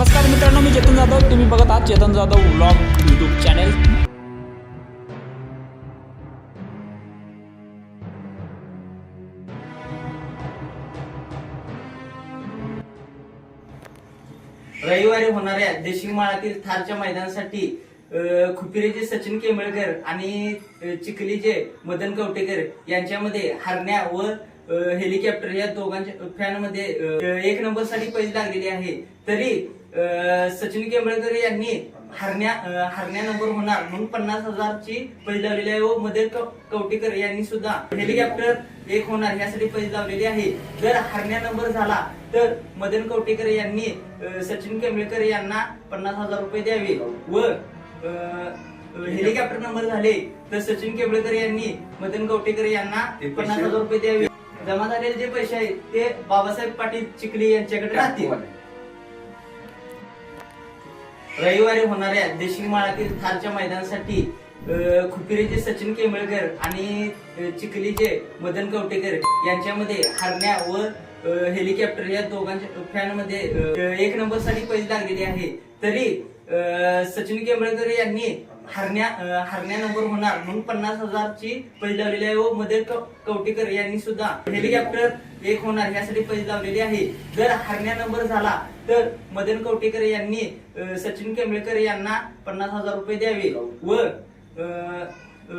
नमस्कार मित्रांनो मी चेतन जाधव. तुम्ही बघत आहात Chetan Jadhav vlog YouTube channel रविवारी होणाऱ्या देशिंग माळातील थारच्या मैदानासाठी खुपिरेचे सचिन केंबळकर आणि चिखलीचे मदन कवटेकर यांच्यामध्ये हरण्या व हेलिकॉप्टर या दोघांच्या फॅनमध्ये एक नंबरसाठी पैसे लागलेली आहे. तरी सचिन केंबळकर यांनी हरण्या हरण्या नंबर होणार. म्हणून पन्नास हजारची पैसे लावलेली आहे. व मदन कव- कवटेकर यांनी सुद्धा हेलिकॉप्टर एक होणार. यासाठी पैसे लावलेले आहे. जर हरण्या नंबर झाला तर मदन कवटेकर यांनी सचिन केंबळकर यांना पन्नास हजार रुपये द्यावे. व हेलिकॉप्टर नंबर झाले तर सचिन केंबळकर यांनी मदन कवटेकर यांना पन्नास हजार रुपये द्यावे. जमा झालेले जे पैसे आहेत ते बाबासाहेब पाटील चिखली यांच्याकडे राहतील. रविवारी होणाऱ्या देशिंग माळातील थारच्या मैदानासाठी खुपिरीचे सचिन केमळकर आणि चिखलीचे मदन कवटेकर यांच्यामध्ये हरण्या व हेलिकॉप्टर या दोघांच्या फॅनमध्ये एक नंबरसाठी पैसे लागलेली आहे. तरी सचिन केंबळकर यांनी हरण्या हरण्या नंबर होणार. म्हणून पन्नास हजारची पैसे लावलेली आहे व मदन कव- कवटेकर यांनी सुद्धा. हेलिकॉप्टर एक होणार. यासाठी पैसे लावलेले आहे. जर हरण्या नंबर झाला तर मदन कवटेकर यांनी सचिन केंबळकर यांना पन्नास हजार रुपये द्यावे. व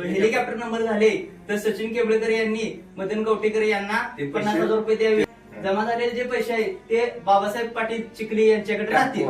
हेलिकॉप्टर नंबर झाले तर सचिन केंबळकर यांनी मदन कवटेकर यांना पन्नास हजार रुपये द्यावे. जमा झालेले जे पैसे आहेत ते बाबासाहेब पाटील चिखली यांच्याकडे राहतील.